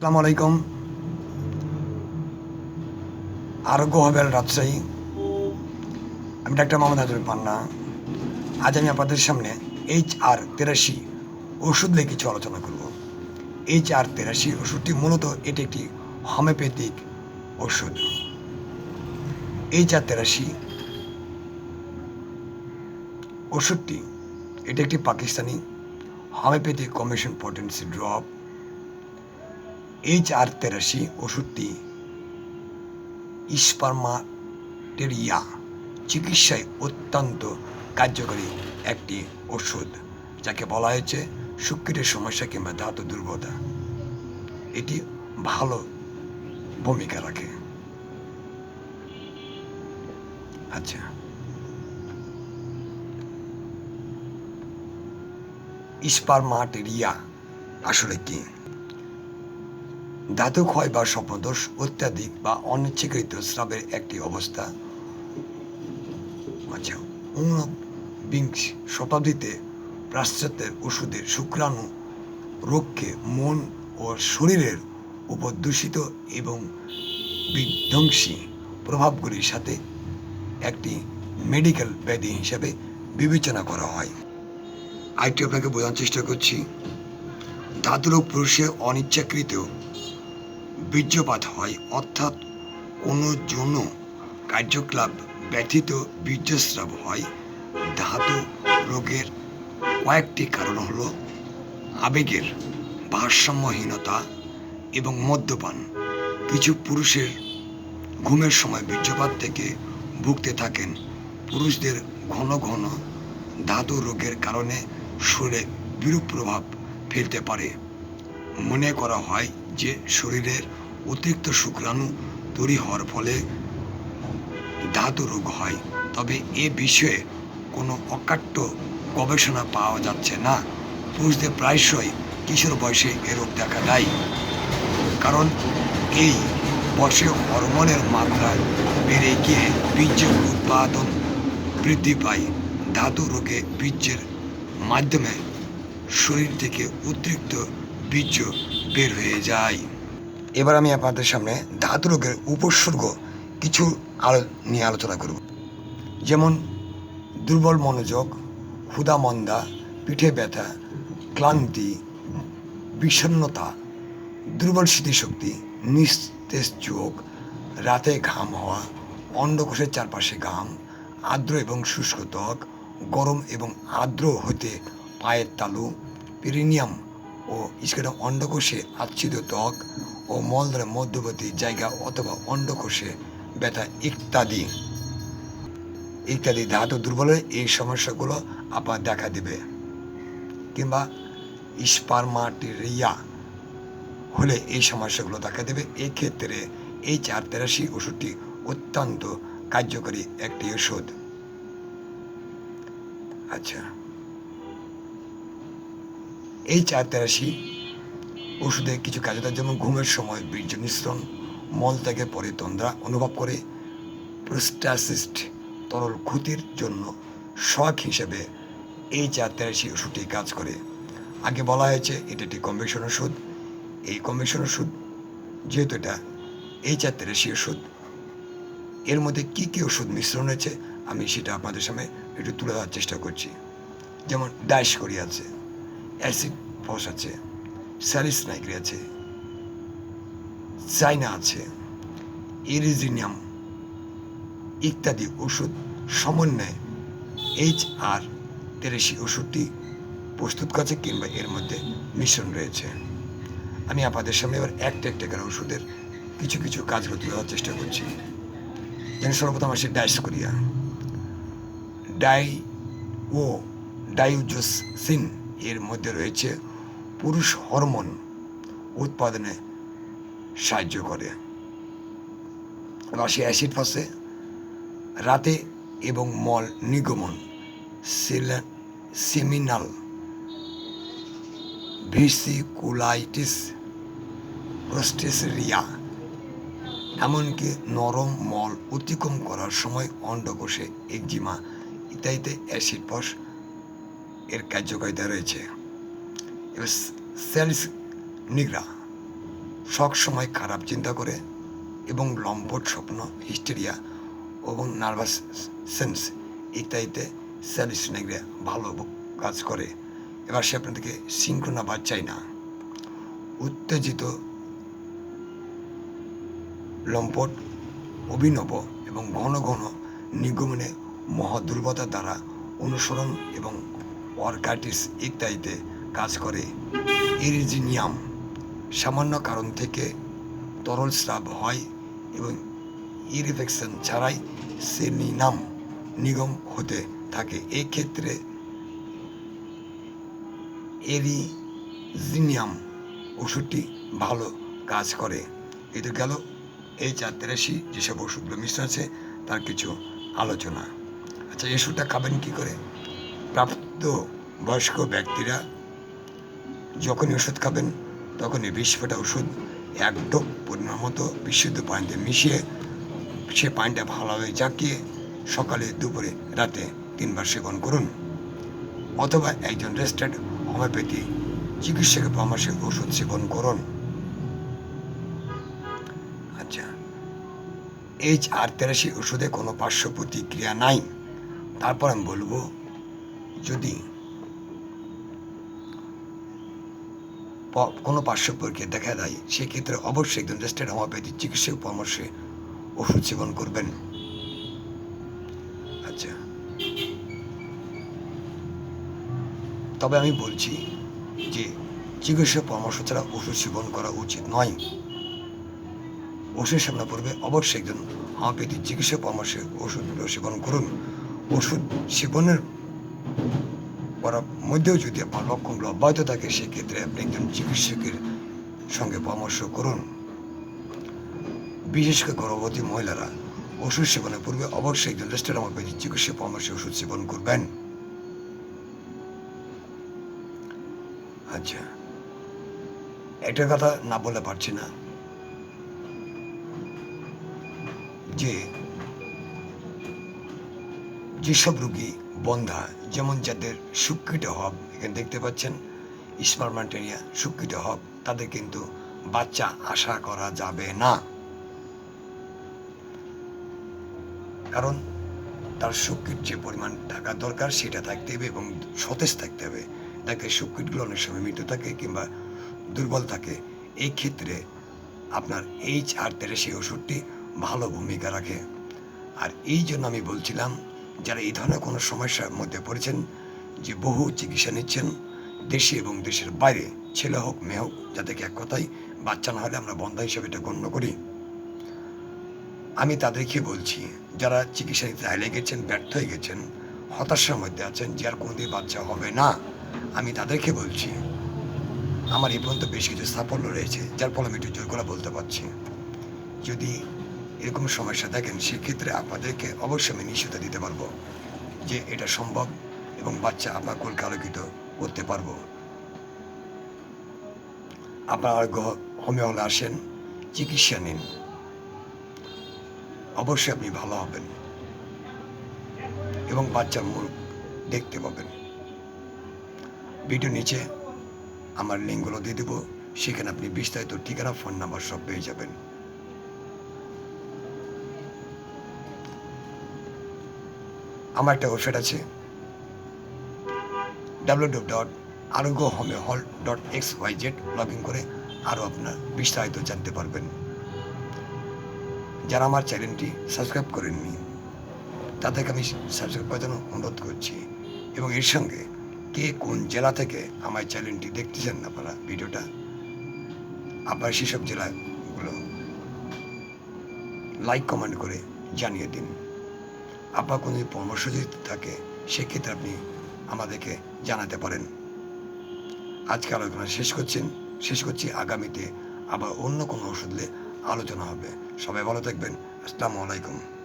আসসালামু আলাইকুম আরোগ্য হবেল রাজশাহী। আমি ডাক্তার মোহাম্মদ হাজর পান্না আজ আমি আপনাদের সামনে এইচ আর তেরাশি ওষুধ নিয়ে কিছু আলোচনা করব। এইচ আর তেরাশি ওষুধটি মূলত এটি একটি হোমিওপ্যাথিক ওষুধ। এইচ আর তেরাশি ওষুধটি, এটি একটি Pakistani homeopathic commission potency drop. H R তেরাশি ওষুধটি ইস্পার্মাটেরিয়া চিকিৎসায় অত্যন্ত কার্যকরী একটি ওষুধ, যাকে বলা হয়েছে শুক্রের সমস্যা কিংবা ধাতু দুর্বলতা। এটি ভালো ভূমিকা রাখে। আচ্ছা। ইস্পার্মাটেরিয়া আসলে কি? ধাতু ক্ষয় বা স্বপ্নদোষ, অত্যাধিক বা অনিচ্ছাকৃত স্রাবের একটি অবস্থা। আচ্ছা ঊনবিংশ শতাব্দীতে পাশ্চাত্যের ওষুধের শুক্রাণু রোগকে মন ও শরীরের উপর দূষিত এবং বিধ্বংসী প্রভাবগুলির সাথে একটি মেডিকেল ব্যাধি হিসাবে বিবেচনা করা হয়। আরেকটি আপনাকে বোঝানোর চেষ্টা করছি ধাতুরোগ পুরুষে অনিচ্ছাকৃত বীর্যপাত হয়, অর্থাৎ কোনো যৌন কার্যকলাপ ব্যথিত বীর্যস্রাব হয়। ধাতু রোগের কয়েকটি কারণ হলো আবেগের ভারসাম্যহীনতা এবং মদ্যপান। কিছু পুরুষের ঘুমের সময় বীর্যপাত থেকে ভুগতে থাকেন। পুরুষদের ঘন ঘন ধাতু রোগের কারণে শরীরে বিরূপ প্রভাব ফেলতে পারে। মনে করা হয় যে শরীরের অতিরিক্ত শুক্রাণু তৈরি হওয়ার ফলে ধাতু রোগ হয়। তবে এ বিষয়ে কোনো অকাট্য গবেষণা পাওয়া যাচ্ছে না। পুরুষদের প্রায়শই কিশোর বয়সে এ রোগ দেখা দেয়। কারণ এই বয়সে হরমোনের মাত্রা বেড়ে গিয়ে বীর্যের উৎপাদন বৃদ্ধি পায়। ধাতু রোগে বীর্যের মাধ্যমে শরীর থেকে অতিরিক্ত বীর্য বের হয়ে যায়। এবার আমি আপনাদের সামনে ধাতু রোগের উপসর্গ কিছু আলো নিয়ে আলোচনা করব। যেমন দুর্বল মনোযোগ, ক্ষুধা মন্দা, পিঠে ব্যথা, ক্লান্তি, বিষণ্ণতা, দুর্বল স্মৃতিশক্তি, নিস্তেজ চোখ, রাতে ঘাম হওয়া, অন্ডকোষের চারপাশে ঘাম, আর্দ্র এবং শুষ্ক ত্বক, গরম এবং আর্দ্র হতে পায়ের তালু, পেরিনিয়াম ও স্কেটা অন্ডকোষে আচ্ছিত ত্বক ও মলদ্রের মধ্যবর্তী জায়গা অথবা অন্ডকোষে ব্যথা ইত্যাদি। ইত্যাদি ধাতু দুর্বলে এই সমস্যাগুলো আপনার দেখা দেবে। কিংবা স্পার্মাটেরিয়া হলে এই সমস্যাগুলো দেখা দেবে। এক্ষেত্রে এই চার তেরাশি ওষুধটি অত্যন্ত কার্যকরী একটি ওষুধ। আচ্ছা। এই চার তেরাশি ওষুধে কিছু কার্যতা যেমন ঘুমের সময় বীর্য মিশ্রণ মল থেকে পরে তন্দ্রা অনুভব করে প্রোস্টাসিস্ট তরল ক্ষতির জন্য শখ হিসেবে এই চার তেরাশি ওষুধটি কাজ করে। আগে বলা হয়েছে এটা একটি কম্বিনেশন ওষুধ। এই কম্বিনেশন ওষুধ, যেহেতু এটা এই চার তেরাশি ওষুধ, এর মধ্যে কী কী ওষুধ মিশ্রণ হয়েছে আমি সেটা আপনাদের সামনে একটু তুলে ধরার চেষ্টা করছি। যেমন ডাইস করি আছে, অ্যাসিড ফস আছে স্যালিস নাইগ্রি আছে চাইনা আছে, ইরিজিনিয়াম, ইত্যাদি ওষুধ সমন্বয়ে এইচ আর তেরাশি ওষুধটি প্রস্তুত করছে কিংবা এর মধ্যে মিশ্রণ রয়েছে। আমি আপনাদের সামনে এবার একটা একটা করে ওষুধের কিছু কিছু কাজগুলো তুলে ধরার চেষ্টা করছি। যেন সর্বপ্রথম আসে ডাইসকোরিয়া। ডাই ও ডাইউজোসিন এর মধ্যে রয়েছে পুরুষ হরমোন উৎপাদনে সাহায্য করে। রসে অ্যাসিড ফসে, রাতে এবং মল নিগমন সেমিনাল, ভিসিকুলাইটিস, প্রস্টেসেরিয়া, এমনকি নরম মল অতিক্রম করার সময় অন্ডকোষে একজিমা, ইত্যাদিতে অ্যাসিড ফস এর কার্যকারিতা রয়েছে। সেলস নিগ্রা সব সময় খারাপ চিন্তা করে এবং লম্পট স্বপ্ন, হিস্টেরিয়া এবং নার্ভাস সেন্স ইত্যাদিতে স্যালিসনেগরে ভালো কাজ করে। এবার সে আপনাদেরকে সিঙ্ক্রোনা বাচ্চাই না। উত্তেজিত লম্পট, অভিনব এবং ঘন ঘন নিগমনে মহাদুর্বলতা দ্বারা অনুসরণ এবং অর্কাটিস ইত্যাদিতে কাজ করে। ইরিজিনিয়াম সামান্য কারণ থেকে তরল স্রাব হয় এবং ইরিফেকশন ছাড়াই সেমিনাম নিগম হতে থাকে। এক্ষেত্রে ক্ষেত্রে এরিজিনিয়াম ওষুধটি ভালো কাজ করে। এতে গেল এই চার তেরাশি যেসব ওষুধগুলো মিশ্র আছে, তার কিছু আলোচনা। আচ্ছা এই ওষুধটা খাবেন কী করে? প্রাপ্ত বয়স্ক ব্যক্তিরা যখনই ওষুধ খাবেন, তখনই বিশ ফোঁটা ওষুধ এক ডোপ পরিমাণ মতো বিশুদ্ধ পানিতে মিশিয়ে সে পানিটা ভালোভাবে জাঁকিয়ে সকালে, দুপুরে, রাতে তিনবার সেবন করুন। অথবা একজন রেজিস্টার্ড হোমিওপ্যাথি চিকিৎসকের পরামর্শে ওষুধ সেবন করুন। আচ্ছা এইচ আর তেরাশি ওষুধে কোনো পার্শ্ব প্রতিক্রিয়া নাই। তারপর আমি বলব, যদি কোনো পার্শ্ব প্রতিক্রিয়া দেখা দেয় সেক্ষেত্রে অবশ্যই একজন রেজিস্টার্ড হোমিওপ্যাথি চিকিৎসক পরামর্শে ওষুধ সেবন করবেন। আচ্ছা। তবে আমি বলছি যে চিকিৎসা পরামর্শ ছাড়া ওষুধ সেবন করা উচিত নয়। ওষুধ সামনে পড়বে অবশ্যই একজন হোমিওপ্যাথি চিকিৎসা পরামর্শে ওষুধগুলো সেবন করুন। ওষুধ সেবনের করার মধ্যেও যদি আপনার লক্ষণগুলো অব্যাহত থাকে, সেক্ষেত্রে আপনি একজন চিকিৎসকের সঙ্গে পরামর্শ করুন। বিশেষ করে গর্ভবতী মহিলারা ওষুধ সেবনের পূর্বে অবশ্যই একজন রেজিস্টার্ড হোমিওপ্যাথি চিকিৎসা পরামর্শে ওষুধ সেবন করবেন। আচ্ছা একটা কথা না বলে পারছি না। যে যেসব রোগী বন্ধা, যেমন যাদের সুকৃত হব, এখানে দেখতে পাচ্ছেন স্পারমান্টেরিয়া সুকৃত হব, তাদের কিন্তু বাচ্চা আশা করা যাবে না। কারণ তার সুকৃত যে পরিমাণ টাকা দরকার, সেটা থাকতে হবে এবং সতেজ থাকতে হবে। তাকে সুকৃতগুলো অনেক সময় মৃত থাকে কিংবা দুর্বল থাকে। এই ক্ষেত্রে আপনার এইচ আর তেরাশি ওষুধটি ভালো ভূমিকা রাখে। আর এই জন্য আমি বলছিলাম যারা এই ধরনের কোনো সমস্যার মধ্যে পড়েছেন, যে বহু চিকিৎসা নিচ্ছেন, দেশে এবং দেশের বাইরে, ছেলে হোক, মেয়ে হোক যাদেরকে এক কথায় বাচ্চা না হলে আমরা বন্ধা হিসেবে এটা গণ্য করি। আমি তাদেরকে বলছি, যারা চিকিৎসা নিতে হাইলে গেছেন, ব্যর্থ হয়ে গেছেন, হতাশার মধ্যে আছেন যে আর কোনোদিন বাচ্চা হবে না, আমি তাদেরকে বলছি, আমার এই পর্যন্ত বেশ কিছু সাফল্য রয়েছে, যার ফলে আমি একটু জোর করে বলতে পারছি। যদি এরকম সমস্যা দেখেন, সেক্ষেত্রে আপনাদেরকে অবশ্যই আমি নিশ্চয়তা দিতে পারব যে এটা সম্ভব এবং বাচ্চা আপনার কোলকে আলোকিত করতে পারব। আপনার হোমে হলে আসেন, চিকিৎসা নিন। অবশ্যই আপনি ভালো হবেন এবং বাচ্চার মুখ দেখতে পাবেন। ভিডিও নিচে আমার লিঙ্কগুলো দিয়ে দেবো, সেখানে আপনি বিস্তারিত ঠিকানা, ফোন নাম্বার সব পেয়ে যাবেন। আমার একটা ওয়েবসাইট আছে ডাব্লিউ ডট আরোগ্য হোমে হল dot X Y Z log in করে আরও আপনার বিস্তারিত জানতে পারবেন। যারা আমার চ্যানেলটি সাবস্ক্রাইব করেননি, তাদেরকে আমি সাবস্ক্রাইব করার জন্য অনুরোধ করছি এবং এর সঙ্গে কে কোন জেলা থেকে আমার চ্যানেলটি দেখতেছেন আপনারা ভিডিওটা, আপনার সেসব জেলাগুলো লাইক কমেন্ট করে জানিয়ে দিন। আপনার কোনো পরামর্শ যদি থাকে, সেক্ষেত্রে আপনি আমাদেরকে জানাতে পারেন। আজকে আলোচনা শেষ করছেন। শেষ করছি। আগামীতে আবার অন্য কোনো ওষুধ আলোচনা হবে। সবাই ভালো থাকবেন। আসসালামু আলাইকুম।